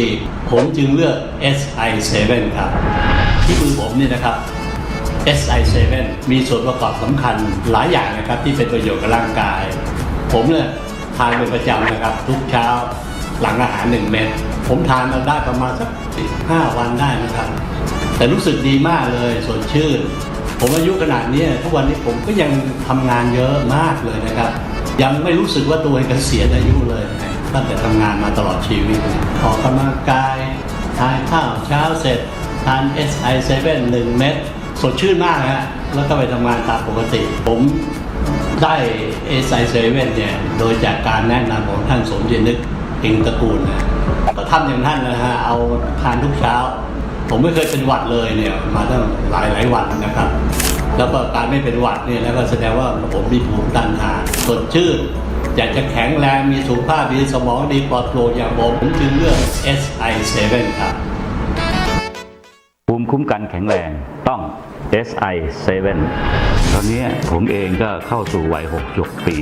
ดี ผมจึงเลือก SI7 ครับ ที่มือผมเนี่ยนะครับ SI7 มีส่วนประกอบสำคัญหลายอย่างนะครับที่เป็นประโยชน์กับร่างกาย ผมเนี่ยทานเป็นประจำนะครับ ทุกเช้าหลังอาหารหนึ่งเม็ดผมทานมาได้ประมาณสักห้าวันได้นะครับ แต่รู้สึกดีมากเลยสดชื่น ผมอายุขนาดนี้ทุกวันนี้ผมก็ยังทำงานเยอะมากเลยนะครับ ยังไม่รู้สึกว่าตัวเองเกษียณอายุเลยนะ ตั้งแต่ทำงานมาตลอดชีวิต ออกกำลังกายทานข้าวเช้าเสร็จ ทาน SI7 1 เม็ดสดชื่นมากฮะแล้วก็ไปทำงานตามปกติ ผมได้ SI7 เนี่ย โดยจากการแนะนำของท่านสมเด็จนึกเองตระกูลนะก็ทำอย่างท่านนะฮะเอาทานทุกเช้า ผมไม่เคยเป็นหวัดเลยเนี่ย มาตั้งหลายหลายวันนะครับ แล้วก็การไม่เป็นหวัดเนี่ยแล้วก็แสดงว่าผมมีภูมิต้านทานสดชื่น อยากจะแข็งแรงมีสุขภาพดีสมองดีปลอดโปร่งอย่างผมผมจึงเลือก SI7 ครับ ภูมิคุ้มกันแข็งแรงต้อง SI7 ตอนนี้ผมเองก็เข้าสู่วัย66ปี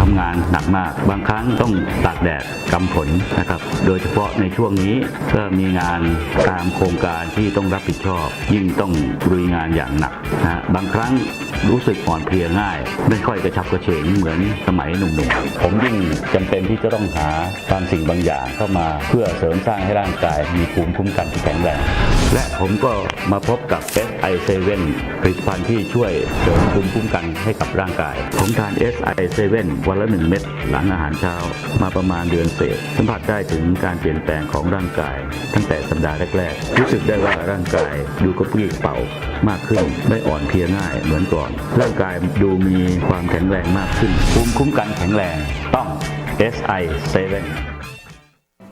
ทำงานหนักมาก บางครั้งต้องตากแดดกำผลนะครับ โดยเฉพาะในช่วงนี้ก็มีงานตามโครงการที่ต้องรับผิดชอบ ยิ่งต้องลุยงานอย่างหนักนะบางครั้งรู้สึกอ่อนเพลียง่าย ไม่ค่อยกระชับกระเฉงเหมือนสมัยหนุ่มๆ ผมยิ่งจำเป็นที่จะต้องหาบางสิ่งบางอย่างเข้ามาเพื่อเสริมสร้างให้ร่างกายมีภูมิคุ้มกันที่แข็งแรง และผมก็มาพบกับ SI7 ผลิตภัณฑ์ที่ช่วยเสริมภูมิคุ้มกันให้กับร่างกาย ผมทาน SI7 วันละ 1 เม็ดหลังอาหารเช้ามาประมาณเดือนเศษ สัมผัสได้ถึงการเปลี่ยนแปลงของร่างกาย ตั้งแต่สัปดาห์แรกๆ รู้สึกได้ว่าร่างกายดูกระปรี้กระเป๋ามากขึ้นไม่อ่อนเพลียง่ายเหมือนก่อน ร่างกายดูมีความแข็งแรงมากขึ้น ภูมิคุ้มกันแข็งแรงต้อง SI7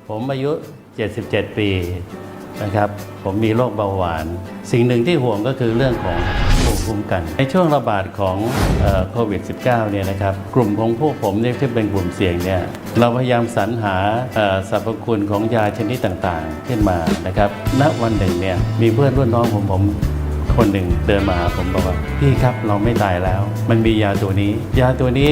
ผมอายุ 77 ปี นะครับ ผมมีโรคเบาหวาน สิ่งหนึ่งที่ห่วงก็คือเรื่องของภูมิคุ้มกัน ในช่วงระบาดของโควิด -19 เนี่ยนะครับ กลุ่มของพวกผมเนี่ยที่เป็นกลุ่มเสี่ยงเนี่ย เราพยายามสรรหาสรรพคุณของยาชนิดต่างๆ ขึ้นมานะครับ ณ วันหนึ่งเนี่ยมีเพื่อนรุ่นน้องผมผมคนหนึ่งเดินมาผมบอกว่าพี่ครับเราไม่ตายแล้ว มันมียาตัวนี้ ยาตัวนี้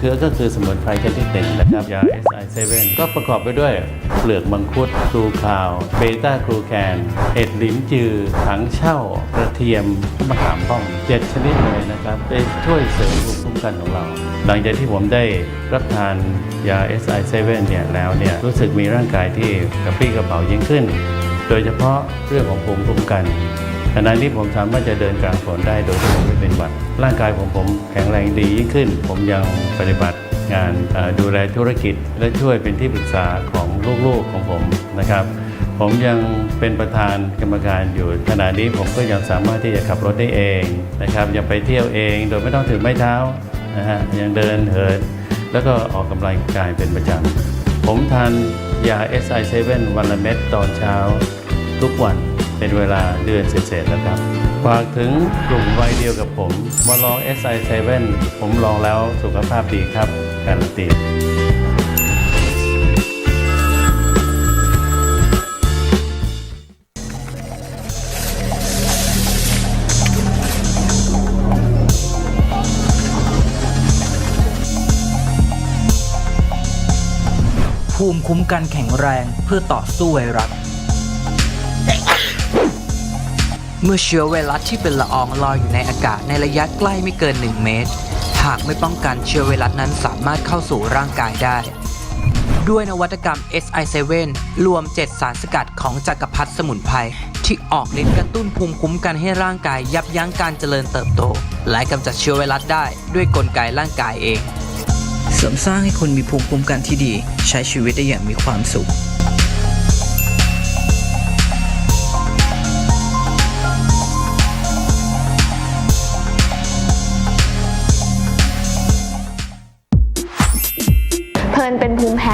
คือก็คือสมุนไพรชนิดหนึ่งนะครับยา SI7 ก็ประกอบไปด้วยเปลือกมังคุดครูคาวเบต้าครูแคนเห็ดลิ้นจือถังเช่ากระเทียมมะขามป้อมเจ็ดชนิดเลยนะครับไปช่วยเสริมภูมิคุ้มกันของเรา หลังจากที่ผมได้รับทานยา SI7 เนี่ยแล้วเนี่ยรู้สึกมีร่างกายที่กระปรี้กระเป๋ายิ่งขึ้น โดยเฉพาะเรื่องของภูมิคุ้มกันขณะนี้ผมสามารถจะเดินกลางฝนได้โดยที่ผมไม่เป็นหวัด ร่างกายของผมแข็งแรงดียิ่งขึ้น ผมยังปฏิบัติงานดูแลธุรกิจ และช่วยเป็นที่ปรึกษาของลูกๆของผมนะครับ ผมยังเป็นประธานกรรมการอยู่ขณะนี้ผมก็ยังสามารถที่จะขับรถได้เองนะครับยังไปเที่ยวเองโดยไม่ต้องถือไม้เท้านะฮะยังเดินเหินแล้วก็ออกกำลังกายเป็นประจำผมทานยา SI7 วันละเม็ดตอนเช้าทุกวัน เป็นเวลาเดือนเศษๆแล้วครับฝากถึงกลุ่มวัยเดียวกับผม มาลอง SI7 ผมลองแล้วสุขภาพดีครับ การันตีภูมิคุ้มกันแข็งแรงเพื่อต่อสู้ไวรัส เมื่อเชื้อไวรัสที่เป็นละอองลอยอยู่ในอากาศในระยะใกล้ไม่เกิน 1 เมตร หากไม่ป้องกันเชื้อไวรัสนั้นสามารถเข้าสู่ร่างกายได้ ด้วยนวัตกรรม SI7 รวม 7 สารสกัดของจักรพรรดิสมุนไพรที่ออกฤทธิ์กระตุ้นภูมิคุ้มกันให้ร่างกายยับยั้งการเจริญเติบโต และกำจัดเชื้อไวรัสได้ด้วยกลไกร่างกายเอง เสริมสร้างให้คุณมีภูมิคุ้มกันที่ดี ใช้ชีวิตได้อย่างมีความสุข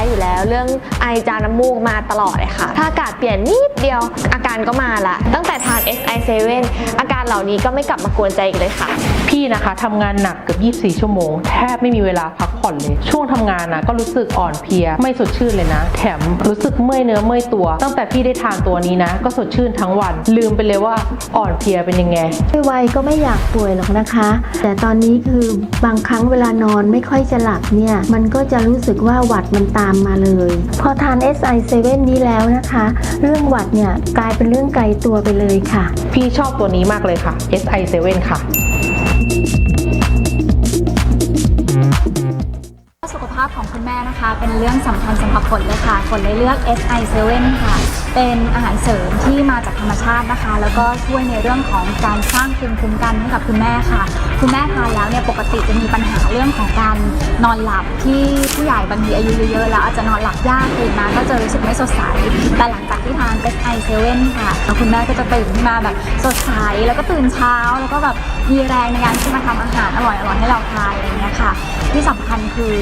อยู่แล้ว เรื่องไอจามน้ำมูกมาตลอดเลยค่ะ ถ้าอากาศเปลี่ยนนิดเดียวอาการก็มาละ ตั้งแต่ทาน SI7 อาการเหล่านี้ก็ไม่กลับมากวนใจอีกเลยค่ะ พี่นะคะทำงานหนักเกือบ 24 ชั่วโมง แทบไม่มีเวลาพักผ่อนเลย ช่วงทำงานนะก็รู้สึกอ่อนเพลีย ไม่สดชื่นเลยนะ แถมรู้สึกเมื่อยเนื้อเมื่อยตัว ตั้งแต่พี่ได้ทานตัวนี้นะ ก็สดชื่นทั้งวัน ลืมไปเลยว่าอ่อนเพลียเป็นยังไงไม่ไวก็ไม่อยากป่วยหรอกนะคะ แต่ตอนนี้คือบางครั้งเวลานอนไม่ค่อยจะหลับเนี่ย มันก็จะรู้สึกว่าหวัดมันตามมาเลย พอทาน SI7 นี้แล้วนะคะ เรื่องหวัดเนี่ยกลายเป็นเรื่องไกลตัวไปเลยค่ะ พี่ชอบตัวนี้มากเลยค่ะ SI7 ค่ะ คุณแม่นะคะ เป็นเรื่องสำคัญสำหรับฝนเลยค่ะฝนเลยเลือก SI7 ค่ะ เป็นอาหารเสริมที่มาจากธรรมชาตินะคะ แล้วก็ช่วยในเรื่องของการสร้างภูมิคุ้มกันให้กับคุณแม่ค่ะ คุณแม่ทานแล้วเนี่ยปกติจะมีปัญหาเรื่องของการนอนหลับที่ผู้ใหญ่บางทีอายุเยอะๆแล้วอาจจะนอนหลับยากตื่นมาก็จะรู้สึกไม่สดใสแต่หลังจากที่ทาน SI7 ค่ะแล้วคุณแม่ก็จะตื่นขึ้นมาแบบสดใสแล้วก็ตื่นเช้าแล้วก็แบบมีแรงในการที่มาทำอาหารอร่อยๆให้เราทานอะไรอย่างเงี้ยค่ะ ที่สำคัญคือ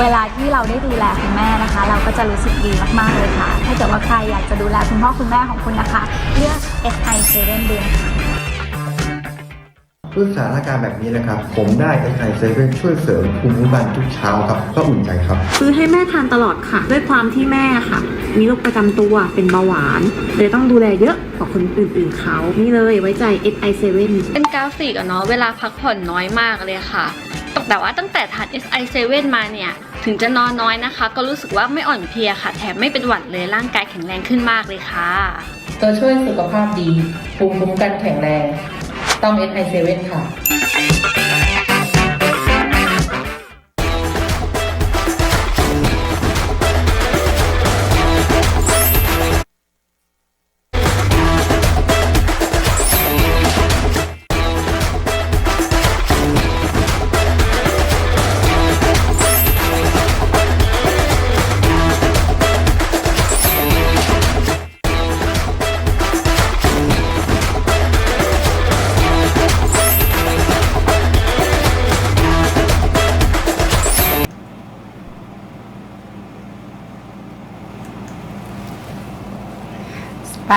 เวลาที่เราได้ดูแลคุณแม่นะคะ เราก็จะรู้สึกดีมากๆเลยค่ะ ถ้าเกิดว่าใครอยากจะดูแลคุณพ่อคุณแม่ของคุณนะคะ เลือก SI7 ดูนะคะด้วยสถานการณ์แบบนี้นะครับ ผมได้ SI7 ช่วยเสริมภูมิคุ้มกันทุกเช้าครับก็อุ่นใจครับ ซื้อให้แม่ทานตลอดค่ะ ด้วยความที่แม่ค่ะ มีโรคประจำตัวเป็นเบาหวานเลยต้องดูแลเยอะกว่าคนอื่นๆเขานี่เลยไว้ใจ SI7 เป็นกราฟิกอะเนาะเวลาพักผ่อนน้อยมากเลยค่ะ แต่ว่าตั้งแต่ทาน SI7 มาเนี่ย ถึงจะนอนน้อยนะคะ ก็รู้สึกว่าไม่อ่อนเพลียค่ะ แถมไม่เป็นหวัดเลยร่างกายแข็งแรงขึ้นมากเลยค่ะ ตัวช่วยสุขภาพดีภูมิคุ้มกันแข็งแรง ต้อง SI7 ค่ะ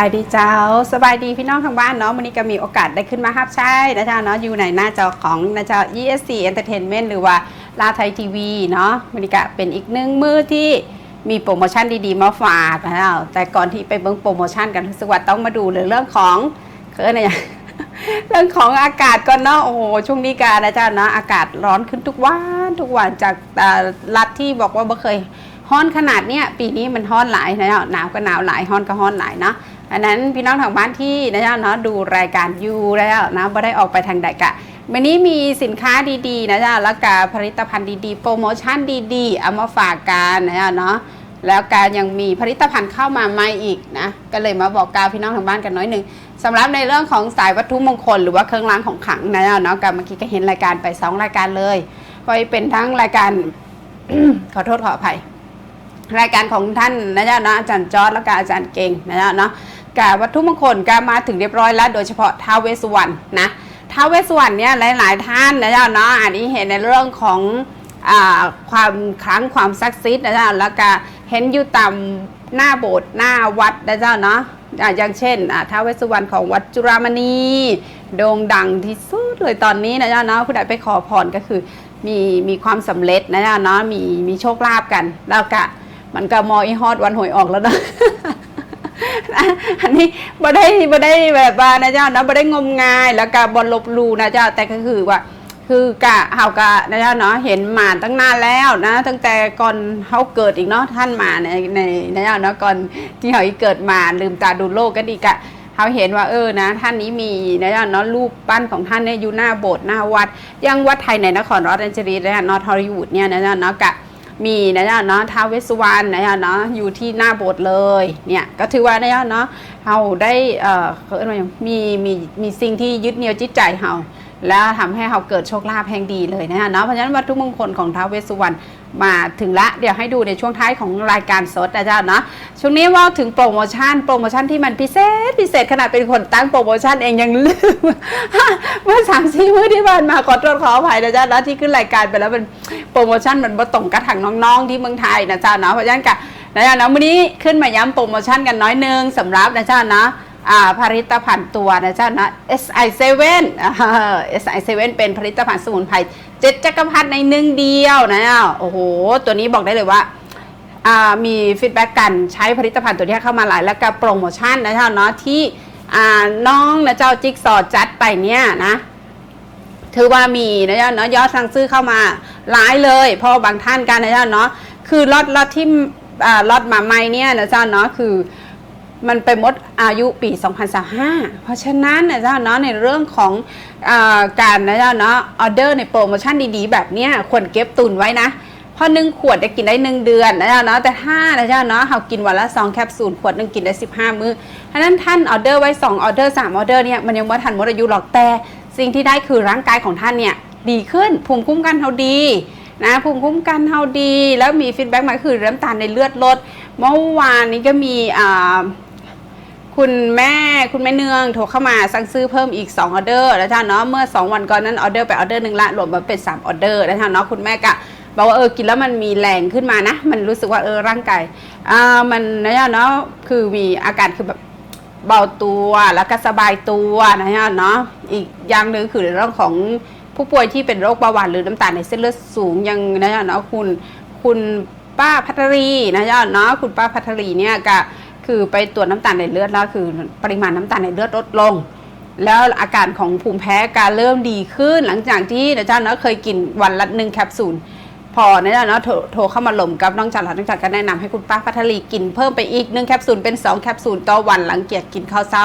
ายดีเจ้า สบายดีพี่น้องทางบ้านเนาะวันนี้ก็มีโอกาสได้ขึ้นมาฮับใช้นะเจ้าเนาะอยู่ในหน้าจอของนะเจ้า ESC Entertainment หรือว่าลาไทยทีวีเนาะวันนี้ก็เป็นอีกหนึ่งมือที่มีโปรโมชั่นดีๆมาฝากนะเจ้าแต่ก่อนที่ไปเบิ่งโปรโมชั่นกันรู้สึกว่าต้องมาดูเรื่องของเคืออะไรอย่างเรื่องของอากาศก่อนเนาะโอ้โหช่วงนี้การนะเจ้าเนาะอากาศร้อนขึ้นทุกวันทุกวันจากรัฐที่บอกว่าไม่เคยฮ้อนขนาดเนี้ยปีนี้มันฮ้อนหลายนะเจ้าหนาวก็หนาวหลายฮ้อนก็ฮ้อนหลายเนาะ อันนั้นพี่น้องทางบ้านที่นะเจ้าเนาะดูรายการอยู่แล้วนะไม่ได้ออกไปทางใดกะวันนี้มีสินค้าดีๆนะเจ้าแล้วก็ผลิตภัณฑ์ดีๆ โปรโมชั่นดีๆ เอามาฝากกันนะเจ้าเนาะแล้วการยังมีผลิตภัณฑ์เข้ามาใหม่อีกนะก็เลยมาบอกกาวพี่น้องทางบ้านกันน้อยหนึ่งสำหรับในเรื่องของสายวัตถุมงคลหรือว่าเครื่องรางของขลังนะเจ้าเนาะกับเมื่อกี้ก็เห็นรายการไปสองรายการเลยก็เป็นทั้งรายการขอโทษขออภัย รายการของท่านนะจ๊ะเนาะอาจารย์จอร์ดแล้วก็อาจารย์เก่งนะจ๊ะเนาะ กับวัตถุมงคลก็มาถึงเรียบร้อยแล้ว โดยเฉพาะท้าวเวสสุวรรณนะท้าวเวสสุวรรณเนี่ยหลาย ๆ ท่านนะจ๊ะเนาะอันนี้เห็นในเรื่องของอความครั้งความศักดิ์สิทธิ์นะจ๊ะแล้วก็เห็นอยู่ตามหน้าโบสถ์หน้าวัดนะจ๊ะเนาะอย่างเช่นท้าวเวสสุวรรณของวัดจุฬามณีโด่งดังที่สุดเลยตอนนี้นะจ๊ะเนาะผู้ใดไปขอพรก็คือมีมีความสำเร็จนะจ๊ะเนาะมีมีโชคลาภกัน แล้วก็มันก็มออีฮอดวันหวยออกแล้วนะ อันนี้บ่ได้บ่ได้แบบว่านะเจ้านะบ่ได้งมงายแล้วก็บ่ลบลูนะเจ้าแต่ก็คือว่า คือกะเฮากะนะเจ้าเนาะเห็นหมาตั้งนานแล้วนะ ตั้งแต่ก่อนเฮาเกิดอีกเนาะท่านหมาในในนะเจ้าเนาะก่อนที่เฮาอีเกิดมาลืมตาดูโลกก็ดีกะเฮาเห็นว่าเออนะ ท่านนี้มีนะเจ้าเนาะรูปปั้นของท่านเนี่ยอยู่หน้าโบสถ์หน้าวัดยังวัดไทยในนครราชสีมานะนอทฮอลลีวูดเนี่ยนะเจ้าเนาะกะ มีนะจ๊ะเนาะท้าวเวสสุวรรณนะจ๊ะเนาะอยู่ที่หน้าโบสถ์เลยเนี่ยก็ถือว่านะจ๊ะเนาะเราได้เอ่อเขาเรียกว่าอย่างมีมีมีสิ่งที่ยึดเหนี่ยวจิตใจเรา แล้วทำให้เราเกิดโชคลาภแห่งดีเลยนะจ๊ะเนาะเพราะฉะนั้นวัตถุมงคลของท้าวเวสสุวรรณมาถึงละเดี๋ยวให้ดูในช่วงท้ายของรายการสดนะจ๊ะเนาะช่วงนี้ว่าถึงโปรโมชั่นโปรโมชั่นที่มันพิเศษพิเศษขนาดเป็นคนตั้งโปรโมชั่นเองยังลืมเมื่อสามสี่มื้อที่ผ่านมาขอโทษขออภัยนะจ๊ะนะที่ขึ้นรายการไปแล้วมันโปรโมชั่นมันบ่ตรงกระถังน้องๆที่เมืองไทยนะจ๊ะเนาะเพราะฉะนั้นกะนะจ๊ะเนาะมื้อนี้ขึ้นมาย้ำโปรโมชั่นกันน้อยนึงสำหรับนะจ๊ะเนาะ ผลิตภัณฑ์ตัวนะเจ้านะ SI7 SI7 เป็นผลิตภัณฑ์สมุนไพรเจ็ดจักรพรรดิในหนึ่งเดียวนะโอ้โห ตัวนี้บอกได้เลยว่าอ่ามีฟีดแบ็กกันใช้ผลิตภัณฑ์ตัวนี้เข้ามาหลาย แล้วก็โปรโมชั่นนะเจ้าเนาะที่อ่าน้องนะเจ้าจิ๊กซอจัดไปเนี่ยนะถือว่ามีนะเจ้าเนาะยอดสั่งซื้อเข้ามาหลายเลย เพราะบางท่านกันนะเจ้าเนาะคือล็อตล็อตที่อ่าล็อตมาใหม่เนี่ยนะเจ้าเนาะคือ มันไปหมดอายุปี 2025เพราะฉะนั้นนะเจ้าเนาะในเรื่องของอการนะเจ้าเนาะออเดอร์ในโปรโมชั่นดีๆ แบบเนี้ยควรเก็บตุนไว้นะเพราะหนึ่งขวดจะกินได้หนึ่งเดือนนะเจ้าเนาะแต่ถ้านะเจ้าเนาะเรากินวันละสองแคปซูลขวดหนึ่งกินได้15มื้อฉะนั้นท่านออเดอร์ไว้2ออเดอร์3ออเดอร์เนี่ยมันยังไม่ทันหมดอายุหรอกแต่สิ่งที่ได้คือร่างกายของท่านเนี่ยดีขึ้นภูมิคุ้มกันเขาดีนะภูมิคุ้มกันเขาดี แล้วมีฟีดแบ็กมาคือน้ำตาลในเลือดลดเมื่อวานนี้ก็มีอ่า คุณแม่คุณแม่เนืองโทรเข้ามาสั่งซื้อเพิ่มอีก2ออเดอร์แล้วท่านเนาะเมื่อ 2 วันก่อนนั้นออเดอร์ไปออเดอร์หนึ่งละรวมมาเป็น3ออเดอร์แล้วท่านเนาะคุณแม่ก็บอกว่าเออกินแล้วมันมีแรงขึ้นมานะ มันรู้สึกว่าเออร่างกายอ่ามันนะเนาะคือมีอาการคือแบบเบาตัวแล้วก็สบายตัวนะฮะเนาะอีกอย่างหนึ่งคือเรื่องของผู้ป่วยที่เป็นโรคเบาหวานหรือน้ำตาลในเส้นเลือดสูงยังนะฮะเนาะคุณคุณป้าพัทรีนะฮะเนาะคุณป้าพัทรีเนี่ยก็ คือไปตรวจน้ำตาลในเลือดแล้วคือปริมาณน้ำตาลในเลือดลดลง แล้วอาการของภูมิแพ้การเริ่มดีขึ้น หลังจากที่นะเจ้าเนาะเคยกินวันละหนึ่งแคปซูลพอนะเจ้าเนาะโทรเข้ามาหล่มกับน้องจันทร์น้องจันทร์ก็แนะนำให้คุณป้าพัทลีกินเพิ่มไปอีกหนึ่งแคปซูลเป็นสองแคปซูลต่อวันหลังเกียกกินข้าวเช้า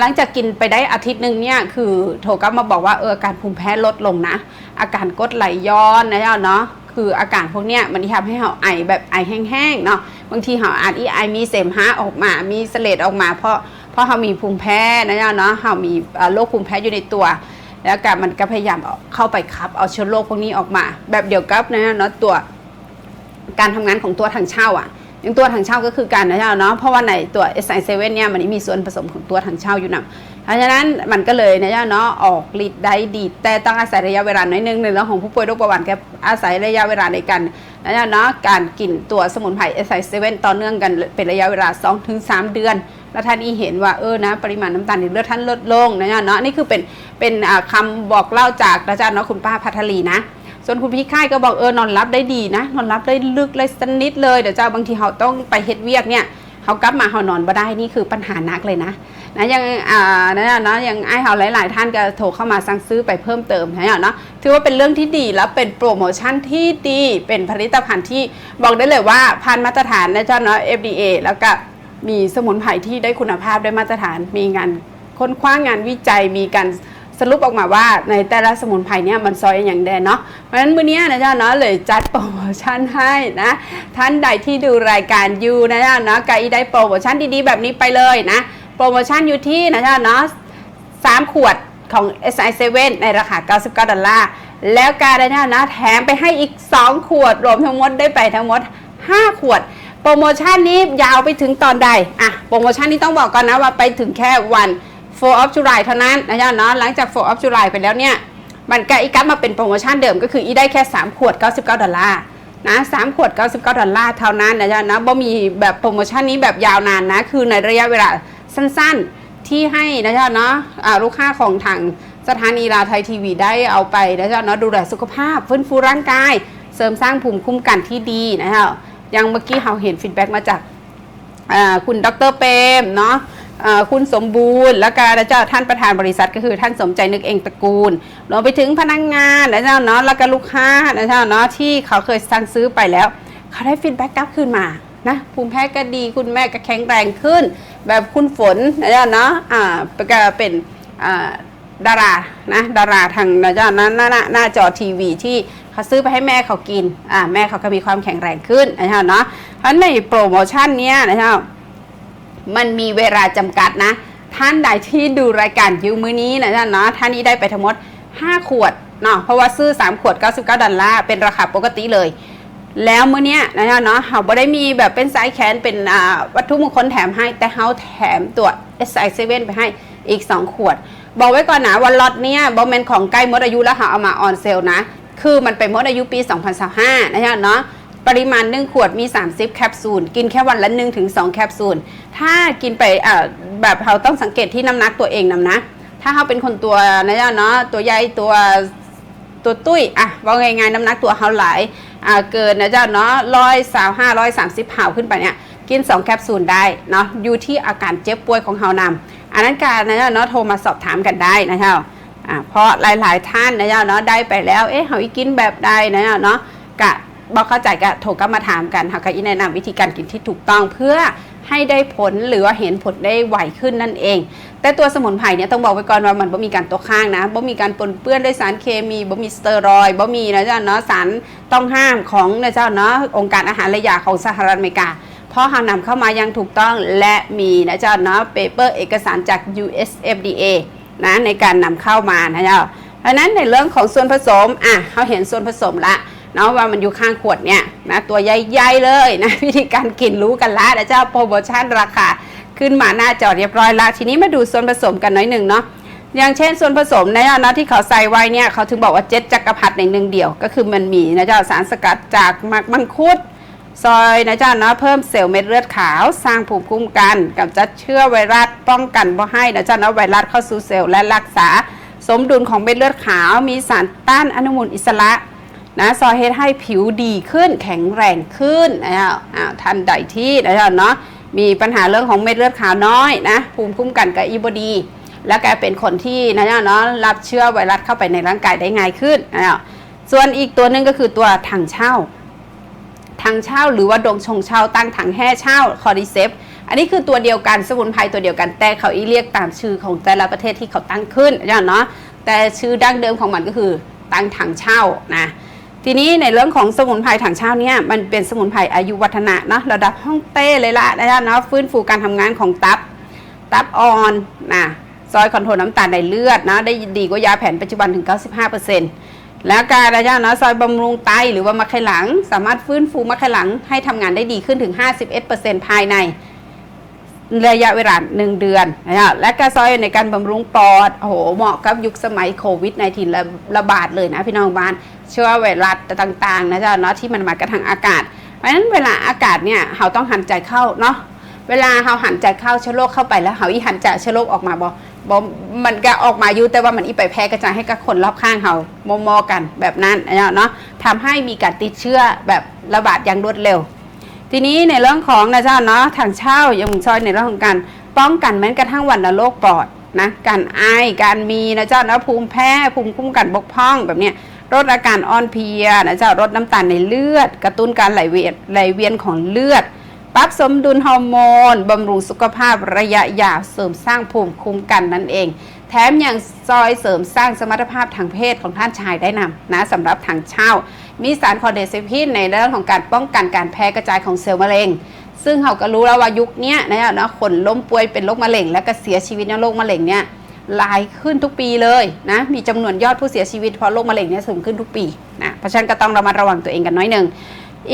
หลังจากกินไปได้อาทิตย์หนึ่งเนี่ยคือโทรกลับมาบอกว่าเอออาการภูมิแพ้ลดลงนะ อาการกดไหลย้อนนะเจ้าเนาะ คืออาการพวกเนี้ยมันทำให้เราไอแบบไอแห้งๆเนาะบางทีเราอาจอีไอมีเสมหะออกมา มีเสลดออกมา เพราะเพราะเรามีภูมิแพ้นะเนาะเรามีโรคภูมิแพ้อยู่ในตัว แล้วก็มันก็พยายามเข้าไปคับเอาเชื้อโรคพวกนี้ออกมา แบบเดียวกับนะเนาะตัวการทำงานของตัวทางเช่าอะ อย่างตัวถังเช่าก็คือการนะเจ้าเนาะเพราะว่าในตัว s อ7เว่นเนี่ยมันมีส่วนผสมของตัวถังเช่าอยู่นะเพราะฉะนั้นมันก็เลยนะเจ้าเนาะออกฤทธิ์ได้ดีแต่ต้องอาศัยระยะเวลาหน่อยนึงในเรื่องของผู้ป่วยโรคเบาหวานแกอาศัยระยะเวลาในการนะเจ้าเนาะการกินตัวสมุนไพร s อ7ต่อเนื่องกันเป็นระยะเวลา 2-3 เดือนแล้วท่านนี่เห็นว่าเออนะปริมาณน้ำตาลในเลือดท่านลดลงนะเนาะนี่คือเป็นเป็นอ่าคำบอกเล่าจากอาจารย์เนาะคุณป้าพัทลีนะ ส่วนคุณพี่ค่ายก็บอกเออนอนรับได้ดีนะ นอนรับได้ลึกเลยสนิทเลยเดี๋ยวเจ้าบางทีเขาต้องไปเฮ็ดเวียกเนี่ยเขากลับมาเขานอนบ่ได้นี่คือปัญหานักเลยนะนะยังอ่านะนะยังไอ้เขาหลาย ๆ ท่านก็โทรเข้ามาสั่งซื้อไปเพิ่มเติมนะเนาะถือว่าเป็นเรื่องที่ดีแล้วเป็นโปรโมชั่นที่ดีเป็นผลิตภัณฑ์ที่บอกได้เลยว่าผ่านมาตรฐานนะเจ้าเนาะ FDA แล้วก็มีสมุนไพรที่ได้คุณภาพได้มาตรฐานมีงานค้นคว้างานวิจัยมีการ สรุปออกมาว่าในแต่ละสมุนไพรเนี่ยมันซอยอย่างแดนเนาะเพราะฉะนั้นมื้อนี้นะจ๊ะเนาะเลยจัดโปรโมชั่นให้นะ ท่านใดที่ดูรายการอยู่นะจ๊ะเนาะก็อีได้โปรโมชั่นดีๆแบบนี้ไปเลยนะ โปรโมชั่นอยู่ที่นะจ๊ะเนาะ3ขวดของ SI7 ในราคา 99 ดอลลาร์ แล้วการนะจ๊ะนะแถมไปให้อีก 2 ขวด รวมทั้งหมดได้ไปทั้งหมด 5 ขวด โปรโมชั่นนี้ยาวไปถึงตอนใด อะ โปรโมชั่นนี้ต้องบอกก่อนนะว่าไปถึงแค่วัน 4 of July เท่านั้นนะจ๊ะเนาะหลังจาก 4 of July ไปแล้วเนี่ยมันก็อีกกลับมาเป็นโปรโมชั่นเดิมก็คืออีได้แค่ 3 ขวด 99 ดอลลาร์นะ3ขวด 99 ดอลลาร์เท่านั้นนะจ๊ะนะบ่มีแบบโปรโมชั่นนี้แบบยาวนานนะ คือในระยะเวลาสั้นๆที่ให้นะจ๊ะเนาะลูกค้าของทางสถานีลาวไทยทีวีได้เอาไปนะจ๊ะเนาะดูแลสุขภาพฟื้นฟูร่างกาย เสริมสร้างภูมิคุ้มกันที่ดีนะฮะย่างเมื่อกี้เราเห็นฟีดแบ็กมาจากคุณดรเปรมเนาะ คุณสมบูรณ์ และการเจ้าท่านประธานบริษัทก็คือท่านสมใจนึกเองตระกูลรวมไปถึงพนักงานนะเจ้าเนาะแล้วก็ลูกค้านะเจ้าเนาะที่เขาเคยสั่งซื้อไปแล้ว เขาได้ฟีดแบ็กกลับคืนมานะภูมิแพ้ก็ดีคุณแม่ก็แข็งแรงขึ้น แบบคุณฝนนะเจ้าเนาะอ่าก็เป็นอ่าดารานะดาราทางนะจ๊ะนั้นหน้าหน้าหน้าจอทีวีที่เขาซื้อไปให้แม่เขากินอ่าแม่เขาก็มีความแข็งแรงขึ้นนะเจ๊ะเนาะเพราะในโปรโมชั่นเนี้ยนะเจ๊ะ มันมีเวลาจำกัดนะ ท่านใดที่ดูรายการยูมือนี้นะจ๊ะเนาะท่านนี้ได้ไปทั้งหมด 5 ขวดเนาะเพราะว่าซื้อ 3 ขวด 99ดอลลาร์เป็นราคาปกติเลย แล้วมื้อเนี้ยนะจ๊ะเนาะเขาบ่ได้มีแบบเป็นสายแขนเป็นอ่าวัตถุมงคลแถมให้ แต่เขาแถมตัว SI7 ไปให้อีก 2 ขวด บอกไว้ก่อนนะว่าล็อตเนี้ยบอมเมนของใกล้หมดอายุแล้วเขาเอามาออนเซลนะ คือมันไปหมดอายุปี 2025นะจ๊ะเนาะ ปริมาณ 1 ขวดมี 30 แคปซูล กินแค่วันละ1ถึง2แคปซูล ถ้ากินไปแบบเราต้องสังเกตที่น้ำหนักตัวเองนำนะถ้าเขาเป็นคนตัวนะเนาะตัวใหญ่ตัวตัวตุ้ยอะว่าไงๆน้ำหนักตัวเขาหลายอ่าเกินนะจ๊ะเนาะร้อยสาวห้าร้อยสามสิบเผาขึ้นไปเนี่ยกิน 2 แคปซูลได้เนาะอยู่ที่อาการเจ็บป่วยของเขานำอันนั้นการนะจ๊ะเนาะโทรมาสอบถามกันได้นะจ๊ะอ่าเพราะหลายๆท่านนะจ๊ะเนาะได้ไปแล้วเอ๊ะเขาอีกินแบบใดนะจ๊ะเนาะกะ บอกเข้าใจกะโทรก็มาถามกันค่ะก็แนะนำวิธีการกินที่ถูกต้องเพื่อให้ได้ผลหรือว่าเห็นผลได้ไวขึ้นนั่นเอง แต่ตัวสมุนไพรเนี่ยต้องบอกไว้ก่อนว่ามันบ่มีการตกค้างนะบ่มีการปนเปื้อนด้วยสารเคมีบ่มีสเตียรอยบ่มีนะเจ้าเนาะสารต้องห้ามของนะเจ้าเนาะองค์การอาหารและยาของสหรัฐอเมริกาเพราะหางนำเข้ามายังถูกต้องและมีนะเจ้าเนาะเปเปอร์เอกสารจาก US FDA นะในการนำเข้ามานะเจ้าเพราะนั้นในเรื่องของส่วนผสมอะเขาเห็นส่วนผสมละ เนาะว่ามันอยู่ข้างขวดเนี่ยนะตัวใหญ่ๆเลยนะวิธีการกินรู้กันละนะเจ้าโปรโมชั่นราคาขึ้นมาหน้าจอเรียบร้อยล้วทีนี้มาดูส่วนผสมกันหน่อยหนึ่งเนาะอย่างเช่นส่วนผสมนะนะที่เขาใส่ไว้เนี่ยเขาถึงบอกว่าเจ็ดจักรพรรดิในหนึ่งเดียว ก็คือมันมีนะเจ้าสารสกัดจากมักมังคุดซอยนะเจ้าเนาะเพิ่มเซลล์เม็ดเลือดขาวสร้างภูมิคุ้มกันกำจัดเชื้อไวรัสป้องกันบ่ให้นะเจ้าเนาะไวรัสเข้าสู่เซลล์และรักษา สมดุลของเม็ดเลือดขาว มีสารต้านอนุมูลอิสระ นะซอยเฮ็ดให้ผิวดีขึ้นแข็งแรงขึ้นนะครับอ่าท่านใดที่นะครับเนาะมีปัญหาเรื่องของเม็ดเลือดขาวน้อยนะภูมิคุ้มกันกับอีบดี แล้วกลายเป็นคนที่นะครับเนาะรับเชื้อไวรัสเข้าไปในร่างกายได้ง่ายขึ้นนะครับส่วนอีกตัวหนึ่งก็คือตัวถังเช่าถังเช่าหรือว่าดงชงเช่าตั้งถังแห่เช่าคอริเซปอันนี้คือตัวเดียวกันสมุนไพรตัวเดียวกันแต่เขาอีเรียกตามชื่อของแต่ละประเทศที่เขาตั้งขึ้นนะเนาะแต่ชื่อดั้งเดิมของมันก็คือตั้งถังเช่านะ ทีนี้ในเรื่องของสมุนไพรถังเช่าเนี่ยมันเป็นสมุนไพรอายุวัฒนะเนาะระดับห้องเต้เลยละนะเนาะฟื้นฟูการทำงานของตับตับอ่อนนะซอยคอนโทรลน้ำตาลในเลือดนะได้ดีกว่ายาแผนปัจจุบันถึง 95%แล้วการระยะนะซอยบำรุงไตหรือว่ามะไขหลัง สามารถฟื้นฟูมะไขหลังให้ทำงานได้ดีขึ้นถึง 51%ภายในระยะเวลาหนึ่งเดือนนะและกระซอยในการบำรุงปอดโอ้โหเหมาะกับยุคสมัยโควิด -19 ระระบาดเลยนะพี่น้องบ้าน เชื้อไวรัสต่างๆนะจ๊ะเนาะที่มันมากระทางอากาศ เพราะฉะนั้นเวลาอากาศเนี่ยเราต้องหันใจเข้าเนาะเวลาเราหันใจเข้าเชื้อโรคเข้าไปแล้วเราอีหันใจเชื้อโรคออกมาบอบอมันก็ออกมาอยู่แต่ว่ามันอีไปแพร่กระจายให้กับคนรอบข้างเรามอมอกันแบบนั้นนะเนาะทำให้มีการติดเชื้อแบบระบาดอย่างรวดเร็ว ทีนี้ในเรื่องของนะเจ้าเนาะทางเช่ายังซอยในเรื่องของการป้องกันแม้กระทั่งวันโรคปอดนะการไอการมีนะเจ้าเนาะภูมิแพ้ภูมิคุ้มกันบกพร่องแบบเนี้ย ลดอาการอ่อนเพลียนะเจ้าลดน้ำตาลในเลือด กระตุ้นการไหลเวียนไหลเวียนของเลือดปรับสมดุลฮอร์โมนบำรุงสุขภาพระยะยาวเสริมสร้างภูมิคุ้มกันนั่นเอง แถมยังซอยเสริมสร้างสมรรถภาพทางเพศของท่านชายได้นำนะสำหรับทางเช่า มีสารคอเดซิพินในเรื่องของการป้องกันการแพร่กระจายของเซลล์มะเร็ง ซึ่งเขาก็รู้แล้วว่ายุคนี้นะเนาะคนล้มป่วยเป็นโรคมะเร็ง และก็เสียชีวิตในโรคมะเร็งเนี่ย ลายขึ้นทุกปีเลยนะมีจำนวนยอดผู้เสียชีวิตเพราะโรคมะเร็งเนี่ยสูงขึ้นทุกปีนะเพราะฉะนั้นก็ต้องระมัดระวังตัวเองกันน้อยหนึ่ง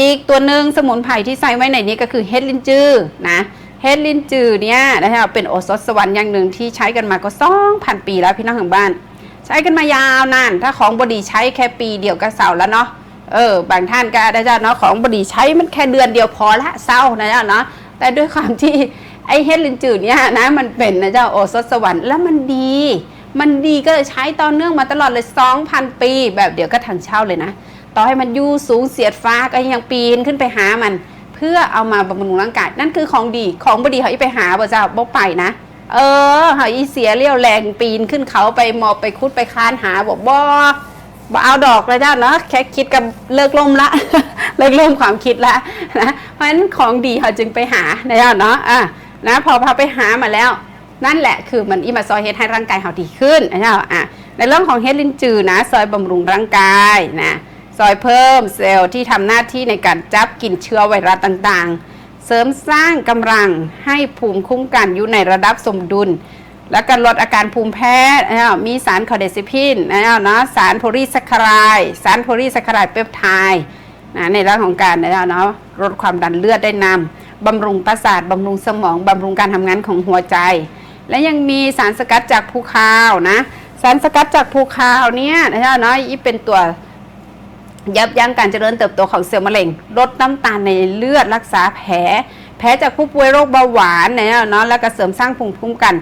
อีกตัวหนึ่งสมุนไพรที่ใส่ไว้ในนี้ก็คือเฮดลินจือนะเฮดลินจือเนี่ยนะคะเป็นโอสถสวรรค์อย่างหนึ่งที่ใช้กันมาก็สองพันปีแล้วพี่น้องทางบ้าน ใช้กันมายาวนานถ้าของบดีใช้แค่ปีเดียวก็เศร้าแล้วเนาะเออบางท่านก็ได้จ้าเนาะของบดีใช้มันแค่เดือนเดียวพอละเศร้านะจ๊ะเนาะแต่ด้วยความที่ ไอเฮดลินจืดเนี่ยนะมันเป็นนะเจ้าโอสถสวรรค์แล้วมันดี มันดีก็เลยใช้ต่อเนื่องมาตลอดเลย 2,000 ปี แบบเดียวก็ทางเช่าเลยนะ ต่อให้มันอยู่สูงเสียดฟ้าก็ยังปีนขึ้นไปหามัน เพื่อเอามาบำรุงร่างกายนั่นคือของดีของบดีเขาอีไปหาบ่เจ้าบ่ไปนะ เออเขาอีเสียเรี่ยวแรงปีนขึ้นเขาไปหมอบไปคุดไปค้านหาบอกบ่บ่เอาดอกเลยเจ้าเนาะแค่คิดกับเลิกล่มละเลิกล่มความคิดละนะเพราะฉะนั้นของดีเขาจึงไปหานะจ้าเนาะอะ นะพอพาไปหามาแล้ว นั่นแหละคือมันอีมาซอยเฮ็ดให้ร่างกายเขาดีขึ้นนะจ๊ะอะในเรื่องของเฮดลินจือนะ ซอยบำรุงร่างกายนะซอยเพิ่มเซลล์ที่ทำหน้าที่ในการจับกินเชื้อไวรัสต่างๆ เสริมสร้างกำลังให้ภูมิคุ้มกันอยู่ในระดับสมดุล และการลดอาการภูมิแพ้นะมีสารคอเดซิพินนะเนาะสารโพลีสัคารายสารโพลีสัคารายเปปไทด์นะในเรื่องของการนะเนาะลดความดันเลือดได้นำ บำรุงประสาทบำรุงสมองบำรุงการทำงานของหัวใจ และยังมีสารสกัดจากภูคาวนะสารสกัดจากภูคาวเนี่ยนะเนาะอีเป็นตัวยับยั้งการเจริญเติบโตของเซลล์มะเร็ง ลดน้ำตาลในเลือดรักษาแผล แผลจากผู้ป่วยโรคเบาหวานเนี่ยเนาะแล้วก็เสริมสร้างภูมิคุ้มกัน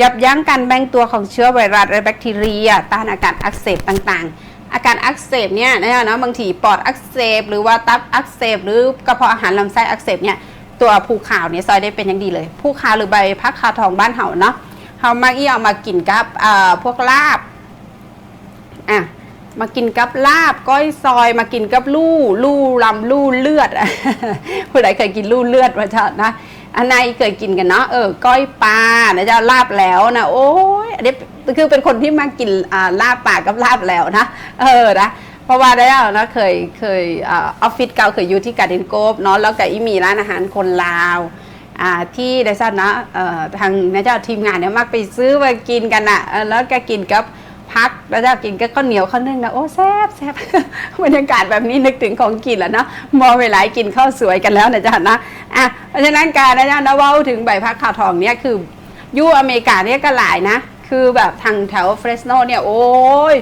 ยับยั้งการแบ่งตัวของเชื้อไวรัสและแบคทีเรีย ต้านอาการอักเสบต่างๆ อาการอักเสบเนี่ยนะเนาะบางทีปอดอักเสบ หรือว่าตับอักเสบ หรือกระเพาะอาหารลำไส้อักเสบเนี่ย ตัวภูขาวเนี่ยซอยได้เป็นอย่างดีเลยภูขาวหรือใบพักขาวทองบ้านเฮาเนาะเฮามักอีเอามากินกับเอ่อพวกลาบอะมากินกับลาบก้อยซอยมากินกับลู่ลู่ลำลู่เลือดผู้ใดเคยกินลู่เลือดมาชานะอันไหนเคยกินกันเนาะเออก้อยปลานะเจ้าลาบแล้วนะโอ้ยอันนี้คือเป็นคนที่มากินลาบปลากับลาบแล้วนะเออนะ เพราะว่าได้แล้วนะเคยเคยออฟฟิศเก่าเคยอยู่ที่การ์เดนโกฟเนาะแล้วก็อีมีร้านอาหารคนลาวที่ได้ทราบนะทางนะเจ้าทีมงานเนี่ยมักไปซื้อมากินกันอะแล้วก็กินกับพักแล้วจะกินก็ข้าวเหนียวข้าวนึ่งนะโอ้แซ่บแซ่บบรรยากาศแบบนี้นึกถึงของกินแล้วเนาะมองเวลากินข้าวสวยกันแล้วนะจ๊ะนะอะเพราะฉะนั้นการนะจ๊ะนะว่าถึงใบพักขาวทองเนี่ยคือยูอเมริกาเนี่ยก็หลายนะ คือแบบทางแถวเฟรสโนเนี่ยโอ้ย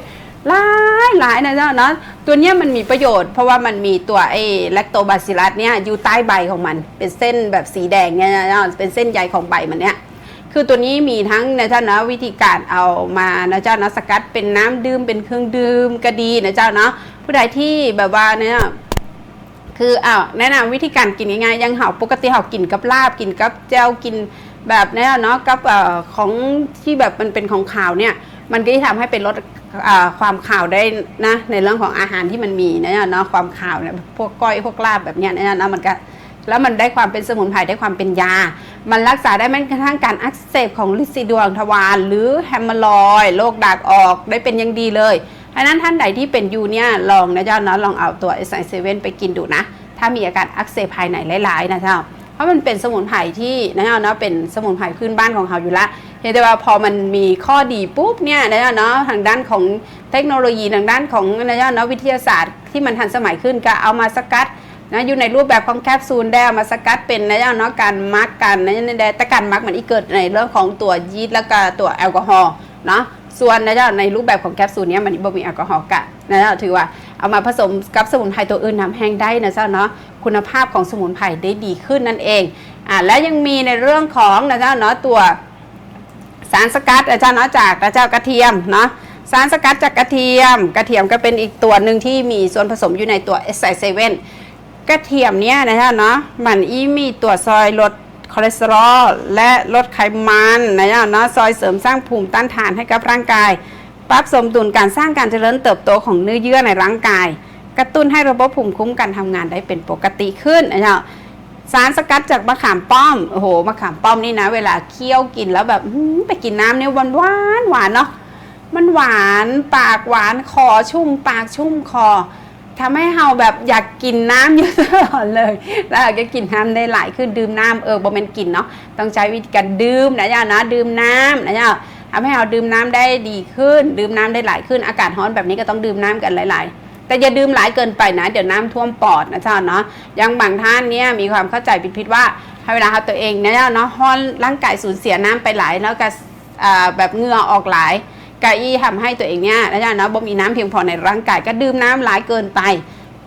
หลายหลายนะเจ๊ะเนาะตัวเนี้ยมันมีประโยชน์เพราะว่ามันมีตัวไอ้แลคโตบาซิลัสเนี่ยอยู่ใต้ใบของมัน เป็นเส้นแบบสีแดงเนี่ยนะจ๊ะเป็นเส้นใยของใบมันเนี่ยคือตัวนี้มีทั้งนะเจ้านะวิธีการเอามานะเจ้านะสกัดเป็นน้ำดื่มเป็นเครื่องดื่มก็ดีนะเจ้าเนาะผู้ใดที่แบบว่าเนี่ยคืออ้าวแนะนำวิธีการกินง่ายๆยังเห่าปกติเห่ากินกับลาบกินกับแจ่วกินแบบเนี้ยเนาะกับของที่แบบมันเป็นของขาวเนี่ยมันก็จะทำให้เป็นลด อ่าความข่าวได้นะในเรื่องของอาหารที่มันมีนะเนาะความข่าวเนี่ยพวกก้อยพวกลาบแบบเนี้ยนะนะมันก็แล้วมันได้ความเป็นสมุนไพรได้ความเป็นยา มันรักษาได้แม้กระทั่งการอักเสบของลิซีดวงทวารหรือแฮมมอรอยด์โรคดักออกได้เป็นอยังดีเลยเพราะนั้นท่านใดที่เป็นยูเนี่ยลองนะเจ้าเนาะลองเอาตัว s อ7ไปกินดูนะ ถ้ามีอาการอักเสบภายในหลายๆนะเจ้า ราะมันเป็นสมุนไพรที่นะเจ้าเนาะเป็นสมุนไพรพื้นบ้านของเขาอยู่ละเห็นแต่ว่าพอมันมีข้อดีปุ๊บเนี่ยนะเจ้าเนาะทางด้านของเทคโนโลยีทางด้านของนะเจ้าเนาะวิทยาศาสตร์ที่มันทันสมัยขึ้นก็เอามาสกัดนะอยู่ในรูปแบบของแคปซูลได้เอามาสกัดเป็นนะเจ้าเนาะการมักกันนะในแต่การมักมันอีกเกิดในเรื่องของตัวยีสต์แล้วก็ตัวแอลกอฮอล์เนาะส่วนนะเจ้าในรูปแบบของแคปซูลเนี้ยมันบ่มีแอลกอฮอล์กะนะเจ้าถือว่า เอามาผสมกับสมุนไพรตัวอื่นทำแห้งได้นะเจ้าเนาะคุณภาพของสมุนไพรได้ดีขึ้นนั่นเองอ่าและยังมีในเรื่องของนะเจ้าเนาะตัวสารสกัดอาจาเนาะจากนะเจ้ากระเทียมเนาะสารสกัดจากกระเทียม กระเทียมก็เป็นอีกตัวหนึ่งที่มีส่วนผสมอยู่ในตัว s อ7กระเทียมเนี่ยนะจ๊ะเนาะมันอีมีตัวซอยลดคอเลสเตอรอลและลดไขมันนะจ๊ะเนาะซอยเสริมสร้างภูมิต้านทานให้กับร่างกาย ปรับสมดุลการสร้างการเจริญเติบโตของเนื้อเยื่อในร่างกาย กระตุ้นให้ระบบภูมิคุ้มกันทำงานได้เป็นปกติขึ้นนะจ๊ะสารสกัดจากมะขามป้อมโอ้โหมะขามป้อมนี่นะ เวลาเคี่ยวกินแล้วแบบไปกินน้ำเนี่ยหวานหวานหวานเนาะมันหวานปากหวานคอชุ่มปากชุ่มคอทำให้เราแบบอยากกินน้ำเยอะตลอดเลย แล้วก็กินน้ำได้หลายขึ้นดื่มน้ำเออบ่แม่นกินเนาะต้องใช้วิธีการดื่มนะจ๊ะนะดื่มน้ำนะจ๊ะ ทำให้เราดื่มน้ำได้ดีขึ้น ดื่มน้ำได้หลายขึ้นอากาศร้อนแบบนี้ก็ต้องดื่มน้ำกันหลาย ๆแต่อย่าดื่มหลายเกินไปนะ เดี๋ยวน้ำท่วมปอดนะจ๊ะเนาะอย่างบางท่านเนี่ยมีความเข้าใจผิดๆว่าให้เวลาเขาตัวเองเนะจ๊ะเนาะห้อนร่างกายสูญเสียน้ำไปหลายแล้วก็แบบเหงื่อออกหลายกาอี้ทำให้ตัวเองเนี่ยนะจ๊ะเนาะบ่มีน้ำเพียงพอในร่างกายก็ดื่มน้ำหลายเกินไป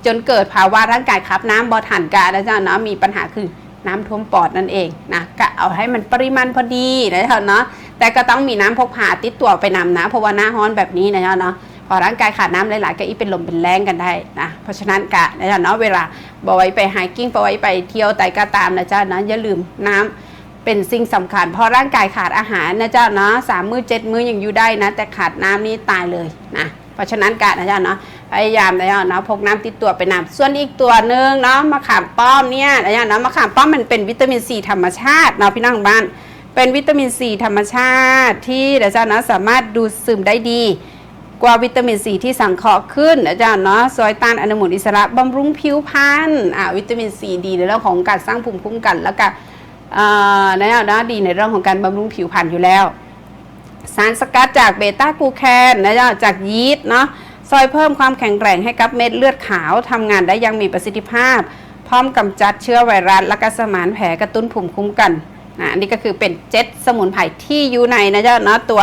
จนเกิดภาวะร่างกายขับน้ำบ่ทันกาแล้วจ้าเนาะมีปัญหาคือ น้ำท่วมปอดนั่นเองนะก็เอาให้มันปริมาณพอดีนะจ๊ะเนาะแต่ก็ต้องมีน้ำพกพาติดตัวไปนำนะเพราะว่าหน้าร้อนแบบนี้นะจ๊ะเนาะพอร่างกายขาดน้ำหลายๆก็อีเป็นลมเป็นแรงกันได้นะเพราะฉะนั้นกะนะจ๊ะเนาะเวลาบอไว้ไปไฮกิ้งบอไว้ไปเที่ยวแต่ก็ตามนะจ๊ะเนาะอย่าลืมน้ำเป็นสิ่งสำคัญ เพราะร่างกายขาดอาหารนะเจ้าเนาะสามมื้อเจ็ดมื้อยังอยู่ได้นะ แต่ขาดน้ำนี่ตายเลยนะ เพราะฉะนั้นการนะเจ้าเนาะพยายามนะเจ้าเนาะพกน้ำติดตัวไปนำส่วนอีกตัวหนึ่งเนาะมะขามป้อมเนี่ยนะเจ้าเนาะมะขามป้อมมันเป็นวิตามินซีธรรมชาติเนาะพี่น้องบ้านเป็นวิตามินซีธรรมชาติที่นะเจ้าเนาะสามารถดูดซึมได้ดีกว่าวิตามินซีที่สังเคราะห์ขึ้นอาจารย์เนาะซอยต้านอนุมูลอิสระบำรุงผิวพรรณอ่าวิตามินซีดีในเรื่องของการสร้างภูมิคุ้มกันแล้วก็อ่านะเนาะดีในเรื่องของการบำรุงผิวพรรณอยู่แล้ว สารสกัดจากเบต้ากูแคนนะจ๊ะจากยีสต์เนาะซอยเพิ่มความแข็งแกร่งให้กับเม็ดเลือดขาวทำงานได้ยังมีประสิทธิภาพ พร้อมกำจัดเชื้อไวรัสและก็สมานแผลกระตุ้นภูมิคุ้มกันนะอันนี้ก็คือเป็นเจ็ดสมุนไพรที่อยู่ในนะจ๊ะเนาะตัว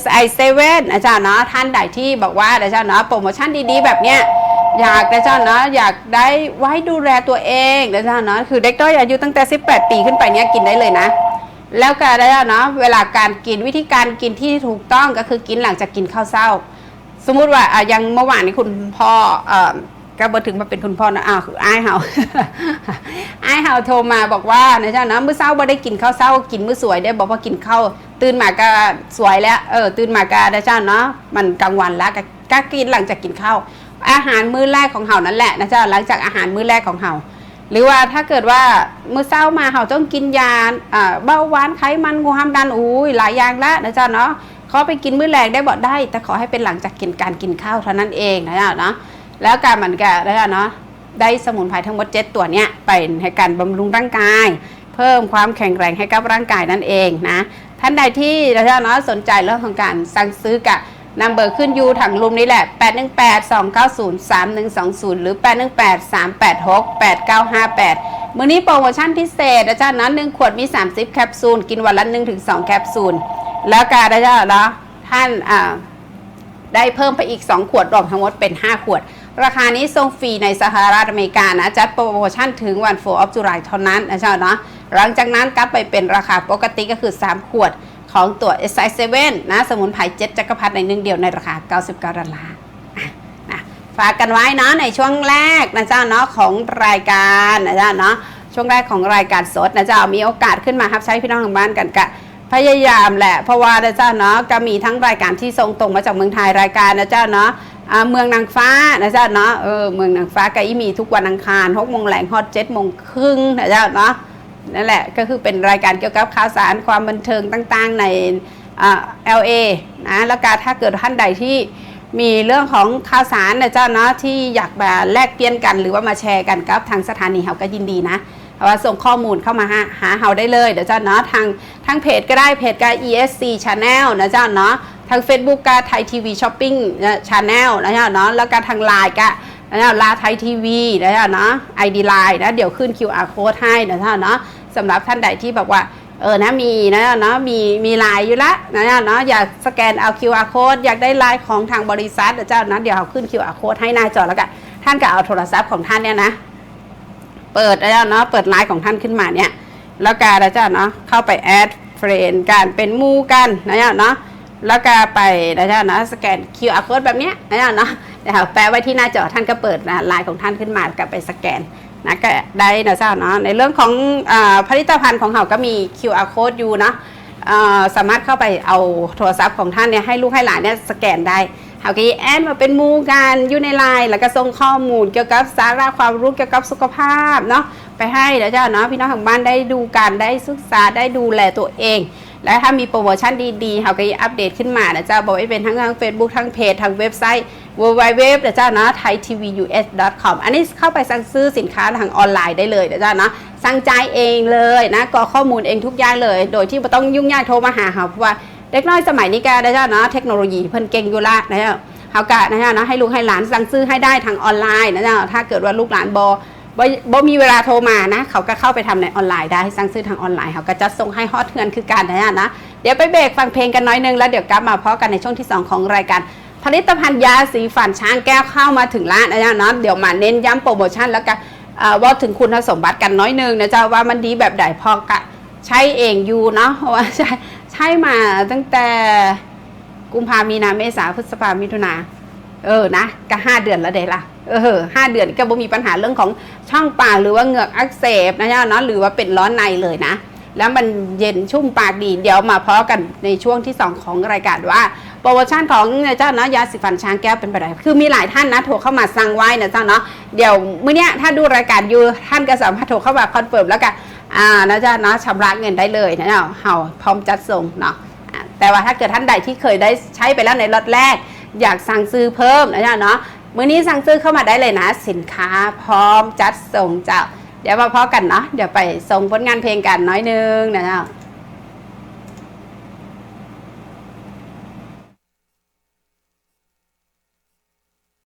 SI7 อาจารย์เนาะท่านใดที่บอกว่าอาจารย์เนาะโปรโมชั่นดีๆ แบบเนี้ยอยากนะจ้าเนาะอยากได้ไว้ดูแลตัวเองนะจ้าเนาะคือเด็กด้อยอายุตั้งแต่ 18 ปีขึ้นไปเนี้ยกินได้เลยนะ แล้วก็ได้เนาะเวลาการกินวิธีการกินที่ถูกต้องก็คือกินหลังจากกินข้าวเช้า สมมุติว่าอะยังเมื่อวานนี้คุณพ่อเอ่อก็บถึงมาเป็นคุณพ่อนะอ้าวคืออ้ายเฮาอ้ายเฮาโทรมาบอกว่านะเจ้านะมื้อเช้าบ่ได้กินข้าวเช้ากินมื้อสวยได้บอกว่ากินข้าวตื่นมาก็สวยแล้วเออตื่นมาก็นะเจ้าเนาะมันกลางวันแล้วก็กินหลังจากกินข้าวอาหารมื้อแรกของเฮานั่นแหละนะเจ้าหลังจากอาหารมื้อแรกของเฮา หรือว่าถ้าเกิดว่ามื้อเช้ามาเฮาต้องกินยาเบาหวานไขมันความดันอุ้ยหลายอย่างแล้วนะจ้าเนาะเขาไปกินมื้อแรงได้บอกได้ แต่ขอให้เป็นหลังจากกินการกินข้าวเท่านั้นเองนะจ๊ะเนาะแล้วการมันก็ได้เนาะได้สมุนไพรทั้งหมดเจ็ดตัวเนี้ยไปให้การบำรุงร่างกาย เพิ่มความแข็งแรงให้กับร่างกายนั่นเองนะท่านใดที่นะเนาะสนใจเรื่องของการสั่งซื้อกะ นำเบอร์ขึ้นยูถังลุมนี้แหละ 818-290-3120 หรือ 818-386-8958 มื้อนี้โปรโมชั่นพิเศษอาจารย์นะ1ขวดมี 30 แคปซูล กินวันละ 1-2 แคปซูล แล้วการได้เนาะท่านอ่าได้เพิ่มไปอีก 2 ขวดรวมทั้งหมดเป็น 5 ขวด ราคานี้ส่งฟรีในสหรัฐอเมริกานะจัดโปรโมชั่นถึงวัน4 of July เท่านั้นนะเจ้าเนาะหลังจากนั้นกลับไปเป็นราคาปกติก็คือ 3 ขวด ของตัว s อ7นะสมุนไพรเจ็ดจักรพรรดิในหนึ่งเดียวในราคา 99ดอลลาร์นะฝากกันไว้เนาะในช่วงแรกนะเจ้าเนาะของรายการนะเจ้าเนาะช่วงแรกของรายการสดนะเจ้ามีโอกาสขึ้นมาครับใช้พี่น้องทางบ้านกันกะพยายามแหละเพราะว่านะเจ้าเนาะก็มีทั้งรายการที่ส่งตรงมาจากเมืองไทยรายการนะเจ้าเนาะเมืองนางฟ้านะเจ้าเนาะเออเมืองนางฟ้าก็อีมีทุกวันอังคารหกโมงแหลงฮอตเจ็ดโมงครึ่งนะเจ้าเนาะ นั่นแหละก็คือเป็นรายการเกี่ยวกับข่าวสารความบันเทิงต่างๆในเอ่า LA นะแล้วก็ถ้าเกิดท่านใดที่มีเรื่องของข่าวสารนะเจ้าเนาะที่อยากมาแลกเปลี่ยนกัน หรือว่ามาแชร์กันกับทางสถานีเฮาก็ยินดีนะเราะว่าส่งข้อมูลเข้ามาหาหาเฮาได้เลยเดี๋ยวเจ้าเนาะทางทางเพจก็ได้เพจก็ ESC Channel นะเจ้าเนาะทาง Facebook ก็ไทยทีวีช้อปปิ้งชาแนลนะเจ้าเนาะแล้วก็ทางไลน์ก็นะเจ้าลาไทยทีวีนะเจ้าเนาะ ID ไลน์นะเดี๋ยวขึ้น QR code ให้นะเจ้าเนาะ สำหรับท่านใดที่แบอกว่าเออนะมีนะเนาะมีมีไลน์อยู่ละนะเนาะอยากสแกนเอา QR code อยากได้ไลน์ของทางบริษัทนะเจ้านะเดี๋ยวเอาขึ้น QR code ให้หน้าจอแล้วกันท่านก็เอาโทรศัพท์ของท่านเนี่ยนะ เปิดแล้วเนาะเปิดไลน์ของท่านขึ้นมาเนี่ยแล้วการแล้วเจ้าเนาะเข้าไปแอดเฟรนกันเป็นมู่กันนะเนาะแล้วก็ไปนะเจ้านะสแกน QR code แบบเนี้ยนะเนาะเดี๋ยวแปะไว้ที่หน้าจอท่านก็เปิดนะไลน์ของท่านขึ้นมาก็ไปสแกน นะก็ได้นะเจ้าเนาะในเรื่องของอผลิตภัณฑ์ของเขาก็มี QR code อยู่เนาะสามารถเข้าไปเอาโทรศัพท์ของท่านเนี่ยให้ลูกให้หลานเนี่ยสแกนได้เขาก็แอดมาเป็นมูกันอยู่ในไลน์แล้วก็ส่งข้อมูลเกี่ยวกับสาระความรู้เกี่ยวกับสุขภาพเนาะไปให้แล้วเจ้าเนาะพี่น้องทางบ้านได้ดูกันได้ศึกษาได้ดูแลตัวเอง และถ้ามีโปรโมชั่นดีๆเขาก็อัปเดตขึ้นมานะเจ้าบอกว่าเป็นทั้งทาง Facebook ทั้งเพจทางเว็บไซต์ www นะเจ้านะ thaitvus.com อันนี้เข้าไปสั่งซื้อสินค้าทางออนไลน์ได้เลยนะเจ้าเนาะสั่งจ่ายเองเลยนะกรอกข้อมูลเองทุกอย่างเลย โดยที่ไม่ต้องยุ่งยากโทรมาหาเขาเพราะว่าเด็กน้อยสมัยนี้แกนะเจ้าเนาะเทคโนโลยีเพิ่นเก่งอยู่ละนะเจ้าเขากะนะฮะนะให้ลูกให้หลานสั่งซื้อให้ได้ทางออนไลน์นะจ๊ะถ้าเกิดว่าลูกหลานบบ่บ่มีเวลาโทรมานะ เขาก็เข้าไปทำในออนไลน์ได้สั่งซื้อทางออนไลน์เขาก็จะส่งให้ฮอตเทือนคือการนะฮะนะเดี๋ยวไปเบรกฟังเพลงกันน้อยนึงแล้วเดี๋ยวกลับมาพบกันในช่วงที่ 2 ของรายการ ผลิตภัณฑ์ยาสีฟันช้างแก้วเข้ามาถึงร้านนะจ๊ะเนาะเดี๋ยวมาเน้นย้ำโปรโมชั่นแล้วกันว่าถึงคุณสมบัติกันน้อยนึงนะจ๊ะว่ามันดีแบบใดพอกะใช้เองอยู่เนาะว่าใช้ใช้มาตั้งแต่กุมภามีนาเมษาพฤษภามิถุนาเออนะก็ห้าเดือนแล้วเดะละเออห้าเดือนก็บ่มีปัญหาเรื่องของช่องปากหรือว่าเหงือกอักเสบนะจ๊ะเนาะหรือว่าเป็นร้อนในเลยนะ แล้วมันเย็นชุ่มปากดีเดี๋ยวมาพอกันในช่วงที่ 2 ของรายการว่า ปรโมชั่นของนะเจ้าเนาะยาสีฟันช้างแก้วเป็นไปได้คือมีหลายท่านนะโทรเข้ามาสั่งไว้นะเจ้าเนาะเดี๋ยวเมื้อเนี้ยถ้าดูรายการอยู่ท่านก็สามารถโทรเข้ามาคอนเฟิร์มแล้วกันอ่านะเจ้าเนาะชำระเงินได้เลยนะเนาะเฮาพร้อมจัดส่งเนาะแต่ว่าถ้าเกิดท่านใดที่เคยได้ใช้ไปแล้วในล็อตแรก อยากสั่งซื้อเพิ่มนะเจ้าเนาะมื้อนี้สั่งซื้อเข้ามาได้เลยนะ สินค้าพร้อมจัดส่งเจ้าเดี๋ยวมาพอกันเนาะเดี๋ยวไปส่งผลงานเพลงกันน้อยนึงนะเจ้า